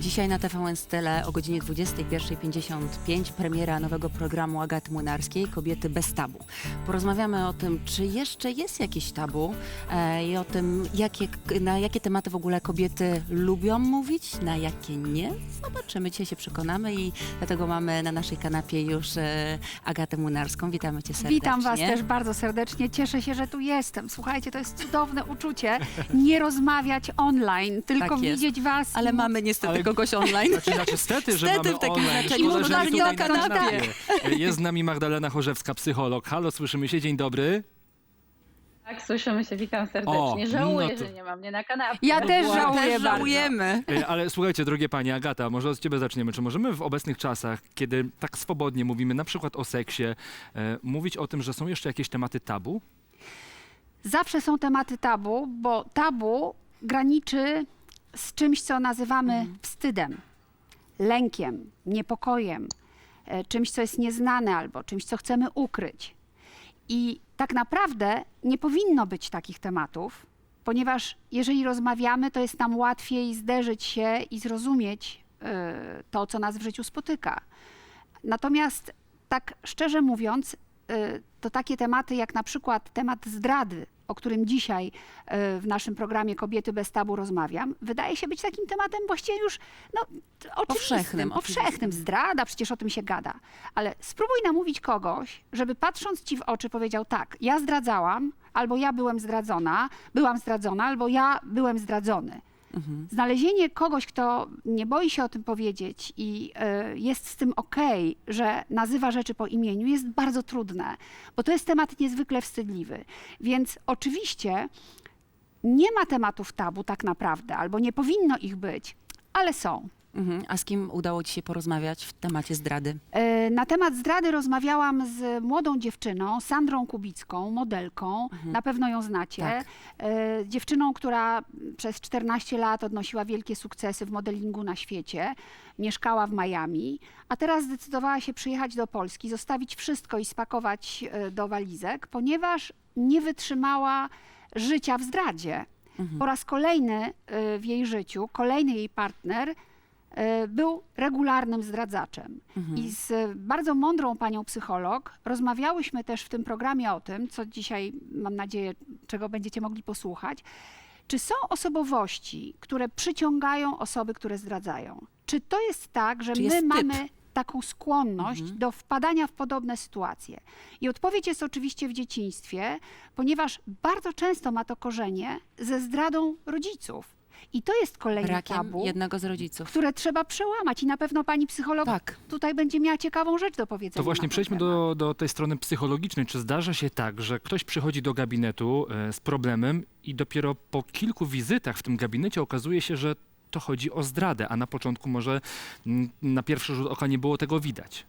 Dzisiaj na TVN Style o godzinie 21.55 premiera nowego programu Agaty Młynarskiej Kobiety bez tabu. Porozmawiamy o tym, czy jeszcze jest jakieś tabu e, i o tym, jakie, na jakie tematy w ogóle kobiety lubią mówić, na jakie nie. Zobaczymy, dzisiaj się przekonamy i dlatego mamy na naszej kanapie już e, Agatę Młynarską. Witamy cię serdecznie. Witam Was też bardzo serdecznie. Cieszę się, że tu jestem. Słuchajcie, to jest cudowne uczucie nie rozmawiać online, tylko Tak widzieć Was. Ale mamy niestety Ale- kogoś online. Znaczy, znaczy stety, że Stety mamy w takim online. znaczeniu, Szkoda, że nie na tutaj na kanapie. kanapie. Jest z nami Magdalena Chorzewska, psycholog. Halo, słyszymy się, dzień dobry. Tak, słyszymy się, witam serdecznie. O, Żałuję, no to- że nie mam mnie na kanapie. Ja też żałuję Też bardzo. żałujemy. E, Ale słuchajcie, drogie Pani Agata, może od Ciebie zaczniemy. Czy możemy w obecnych czasach, kiedy tak swobodnie mówimy na przykład o seksie, e, mówić o tym, że są jeszcze jakieś tematy tabu? Zawsze są tematy tabu, bo tabu graniczy z czymś, co nazywamy Mhm. wstydem, lękiem, niepokojem, e, czymś, co jest nieznane albo czymś, co chcemy ukryć. I tak naprawdę nie powinno być takich tematów, ponieważ jeżeli rozmawiamy, to jest nam łatwiej zderzyć się i zrozumieć e, to, co nas w życiu spotyka. Natomiast tak szczerze mówiąc, to takie tematy jak na przykład temat zdrady, o którym dzisiaj y, w naszym programie Kobiety bez tabu rozmawiam, wydaje się być takim tematem właściwie już no, oczywistym, Powszechnym, powszechnym. Zdrada, przecież o tym się gada. Ale spróbuj namówić kogoś, żeby patrząc ci w oczy powiedział tak, ja zdradzałam, albo ja byłem zdradzona, byłam zdradzona, albo ja byłem zdradzony. Znalezienie kogoś, kto nie boi się o tym powiedzieć i y, jest z tym okej, że nazywa rzeczy po imieniu, jest bardzo trudne, bo to jest temat niezwykle wstydliwy. Więc oczywiście nie ma tematów tabu tak naprawdę, albo nie powinno ich być, ale są. Mhm. A z kim udało ci się porozmawiać w temacie zdrady? E, Na temat zdrady rozmawiałam z młodą dziewczyną, Sandrą Kubicką, modelką. Na pewno ją znacie. Tak. E, Dziewczyną, która przez 14 lat odnosiła wielkie sukcesy w modelingu na świecie. Mieszkała w Miami, a teraz zdecydowała się przyjechać do Polski, zostawić wszystko i spakować e, do walizek, ponieważ nie wytrzymała życia w zdradzie. Po raz kolejny e, w jej życiu, kolejny jej partner był regularnym zdradzaczem. I z e, bardzo mądrą panią psycholog rozmawiałyśmy też w tym programie o tym, co dzisiaj mam nadzieję, czego będziecie mogli posłuchać. Czy są osobowości, które przyciągają osoby, które zdradzają? Czy to jest tak, że Czy my jest typ? mamy taką skłonność do wpadania w podobne sytuacje? I odpowiedź jest oczywiście w dzieciństwie, ponieważ bardzo często ma to korzenie ze zdradą rodziców. I to jest kolejny Brakiem tabu, jednego z rodziców. które trzeba przełamać. I na pewno pani psycholog Tak. tutaj będzie miała ciekawą rzecz do powiedzenia. To właśnie na ten przejdźmy temat. do, do tej strony psychologicznej. Czy zdarza się tak, że ktoś przychodzi do gabinetu e, z problemem i dopiero po kilku wizytach w tym gabinecie okazuje się, że to chodzi o zdradę, a na początku może mm, na pierwszy rzut oka nie było tego widać?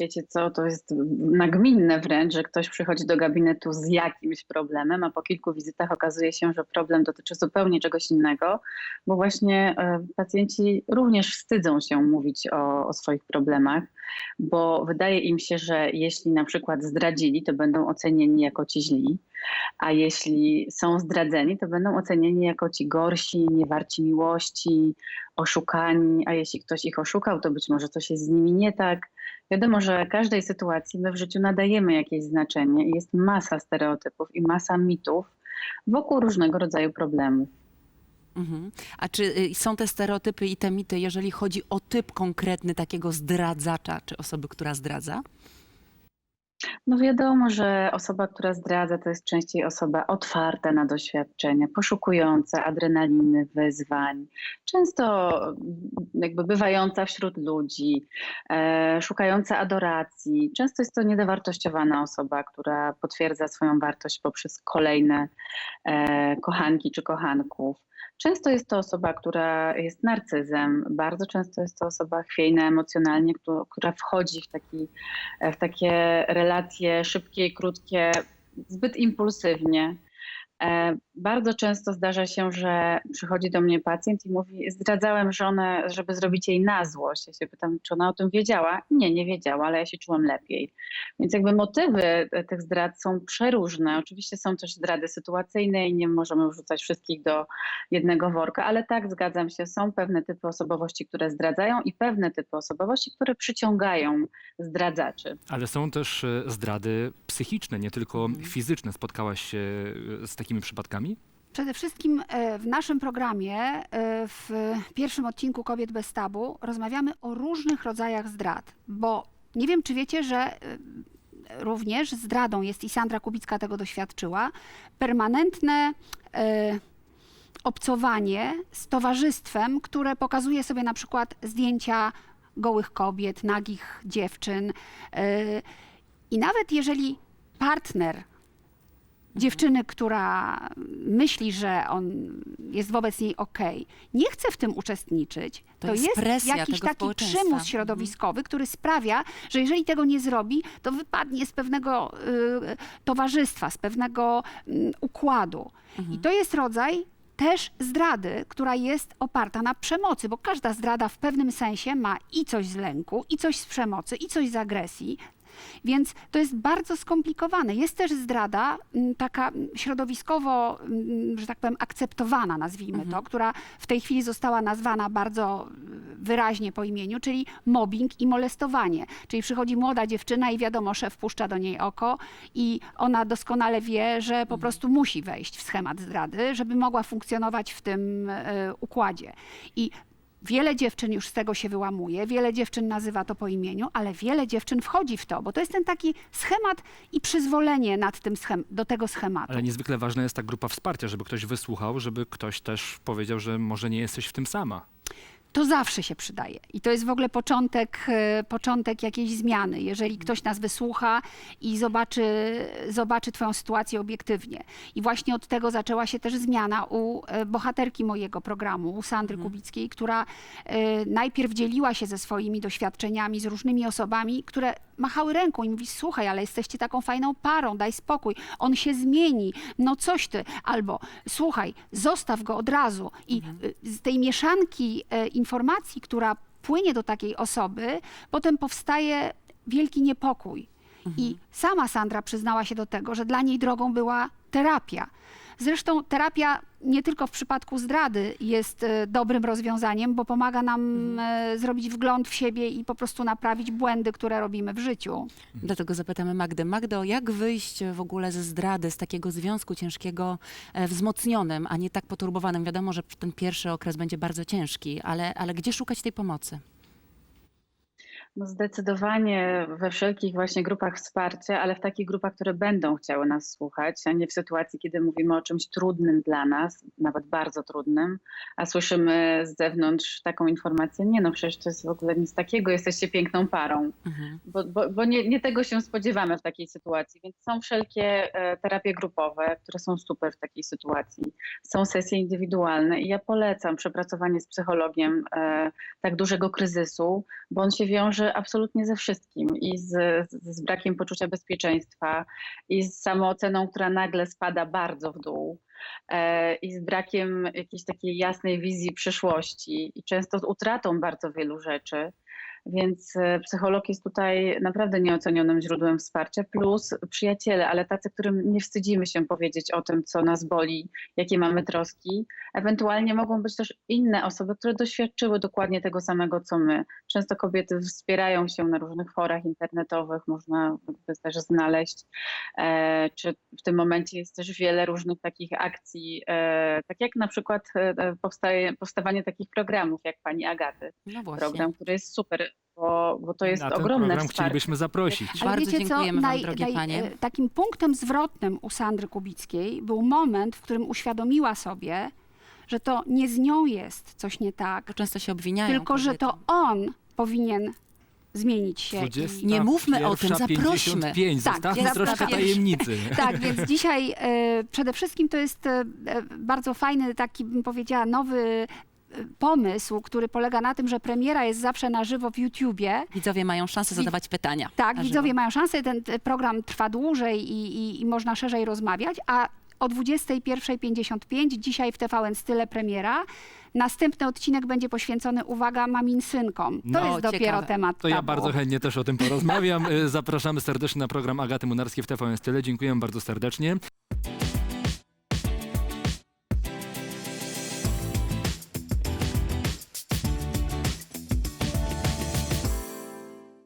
Wiecie co, to jest nagminne wręcz, że ktoś przychodzi do gabinetu z jakimś problemem, a po kilku wizytach okazuje się, że problem dotyczy zupełnie czegoś innego, bo właśnie e, pacjenci również wstydzą się mówić o, o swoich problemach, bo wydaje im się, że jeśli na przykład zdradzili, to będą ocenieni jako ci źli, a jeśli są zdradzeni, to będą ocenieni jako ci gorsi, niewarci miłości, oszukani, a jeśli ktoś ich oszukał, to być może coś jest z nimi nie tak. Wiadomo, że każdej sytuacji my w życiu nadajemy jakieś znaczenie i jest masa stereotypów i masa mitów wokół różnego rodzaju problemów. Mhm. A czy y, są te stereotypy i te mity, jeżeli chodzi o typ konkretny takiego zdradzacza, czy osoby, która zdradza? No wiadomo, że osoba, która zdradza, to jest częściej osoba otwarta na doświadczenia, poszukująca adrenaliny, wyzwań, często jakby bywająca wśród ludzi, e, szukająca adoracji. Często jest to niedowartościowana osoba, która potwierdza swoją wartość poprzez kolejne e, kochanki czy kochanków. Często jest to osoba, która jest narcyzem, bardzo często jest to osoba chwiejna emocjonalnie, któ- która wchodzi w, taki, w takie relacje szybkie i krótkie zbyt impulsywnie. E, Bardzo często zdarza się, że przychodzi do mnie pacjent i mówi: Zdradzałem żonę, żeby zrobić jej na złość. Ja się pytam, czy ona o tym wiedziała? Nie, nie wiedziała, ale ja się czułam lepiej. Więc jakby motywy tych zdrad są przeróżne. Oczywiście są też zdrady sytuacyjne i nie możemy wrzucać wszystkich do jednego worka, ale tak, zgadzam się, są pewne typy osobowości, które zdradzają i pewne typy osobowości, które przyciągają zdradzaczy. Ale są też e, zdrady psychiczne, nie tylko Mhm. fizyczne. Spotkałaś się e, z takimi przypadkami? Przede wszystkim e, w naszym programie, e, w pierwszym odcinku Kobiet bez tabu, rozmawiamy o różnych rodzajach zdrad, bo nie wiem, czy wiecie, że e, również zdradą jest i Sandra Kubicka tego doświadczyła, permanentne obcowanie z towarzystwem, które pokazuje sobie na przykład zdjęcia gołych kobiet, nagich dziewczyn. I nawet jeżeli partner dziewczyny, która myśli, że on jest wobec niej okej, nie chce w tym uczestniczyć, To to, jest jest, jakiś taki przymus Mhm. środowiskowy, który sprawia, że jeżeli tego nie zrobi, to wypadnie z pewnego y, towarzystwa, z pewnego y, układu. I to jest rodzaj też zdrady, która jest oparta na przemocy, bo każda zdrada w pewnym sensie ma i coś z lęku, i coś z przemocy, i coś z agresji. Więc to jest bardzo skomplikowane. Jest też zdrada taka środowiskowo, że tak powiem, akceptowana, nazwijmy to, która w tej chwili została nazwana bardzo wyraźnie po imieniu, czyli mobbing i molestowanie. Czyli przychodzi młoda dziewczyna i wiadomo, szef puszcza do niej oko i ona doskonale wie, że po prostu musi wejść w schemat zdrady, żeby mogła funkcjonować w tym y, układzie. I Wiele dziewczyn już z tego się wyłamuje, wiele dziewczyn nazywa to po imieniu, ale wiele dziewczyn wchodzi w to, bo to jest ten taki schemat i przyzwolenie nad tym schem- do tego schematu. Ale niezwykle ważna jest ta grupa wsparcia, żeby ktoś wysłuchał, żeby ktoś też powiedział, że może nie jesteś w tym sama. To zawsze się przydaje. I to jest w ogóle początek, e, początek jakiejś zmiany. Jeżeli ktoś nas wysłucha i zobaczy, zobaczy Twoją sytuację obiektywnie. I właśnie od tego zaczęła się też zmiana u e, bohaterki mojego programu, u Sandry Kubickiej, która e, najpierw dzieliła się ze swoimi doświadczeniami z różnymi osobami, które machały ręką i mówi, słuchaj, ale jesteście taką fajną parą, daj spokój, on się zmieni, no coś ty, albo słuchaj, zostaw go od razu. I y, z tej mieszanki informacji, która płynie do takiej osoby, potem powstaje wielki niepokój. I sama Sandra przyznała się do tego, że dla niej drogą była terapia. Zresztą terapia nie tylko w przypadku zdrady jest e, dobrym rozwiązaniem, bo pomaga nam e, zrobić wgląd w siebie i po prostu naprawić błędy, które robimy w życiu. Dlatego zapytamy Magdę. Magdo, jak wyjść w ogóle ze zdrady, z takiego związku ciężkiego, e, wzmocnionym, a nie tak poturbowanym? Wiadomo, że ten pierwszy okres będzie bardzo ciężki, ale, ale gdzie szukać tej pomocy? No zdecydowanie we wszelkich właśnie grupach wsparcia, ale w takich grupach, które będą chciały nas słuchać, a nie w sytuacji, kiedy mówimy o czymś trudnym dla nas, nawet bardzo trudnym, a słyszymy z zewnątrz taką informację, nie no przecież to jest w ogóle nic takiego, jesteście piękną parą, Mhm. bo, bo, bo nie, nie tego się spodziewamy w takiej sytuacji, więc są wszelkie e, terapie grupowe, które są super w takiej sytuacji, są sesje indywidualne i ja polecam przepracowanie z psychologiem e, tak dużego kryzysu, bo on się wiąże absolutnie ze wszystkim i z, z, brakiem poczucia bezpieczeństwa, i z samooceną, która nagle spada bardzo w dół, e, i z brakiem jakiejś takiej jasnej wizji przyszłości, i często z utratą bardzo wielu rzeczy. Więc e, psycholog jest tutaj naprawdę nieocenionym źródłem wsparcia, plus przyjaciele, ale tacy, którym nie wstydzimy się powiedzieć o tym, co nas boli, jakie mamy troski. Ewentualnie mogą być też inne osoby, które doświadczyły dokładnie tego samego, co my. Często kobiety wspierają się na różnych forach internetowych, można też znaleźć. E, czy w tym momencie jest też wiele różnych takich akcji, e, tak jak na przykład powstaje, powstawanie takich programów, jak pani Agaty No właśnie. program, który jest super, bo, bo to jest Na ten ogromne program wsparcie. chcielibyśmy zaprosić. Ale Bardzo wiecie co, dziękujemy wam, drogie naj- panie. e, Takim punktem zwrotnym u Sandry Kubickiej był moment, w którym uświadomiła sobie, że to nie z nią jest coś nie tak, Bo często się obwiniają. tylko że to on powinien zmienić się. I... Nie mówmy o tym, 21, zaprośmy. 55, Tak, zostawmy jest troszkę tajemnicy. Tak, więc dzisiaj e, przede wszystkim to jest e, e, bardzo fajny, taki bym powiedziała, nowy pomysł, który polega na tym, że premiera jest zawsze na żywo w YouTubie. Widzowie mają szansę zadawać pytania. Tak, na widzowie żywo. mają szansę, ten program trwa dłużej i, i, i można szerzej rozmawiać, a o 21.55. Dzisiaj w TVN Style premiera. Następny odcinek będzie poświęcony, uwaga, mamin-synkom. To No, jest dopiero ciekawe. temat To ja tabu. bardzo chętnie też o tym porozmawiam. Y, Zapraszamy serdecznie na program Agaty Munarskiej w TVN Style. Dziękuję bardzo serdecznie.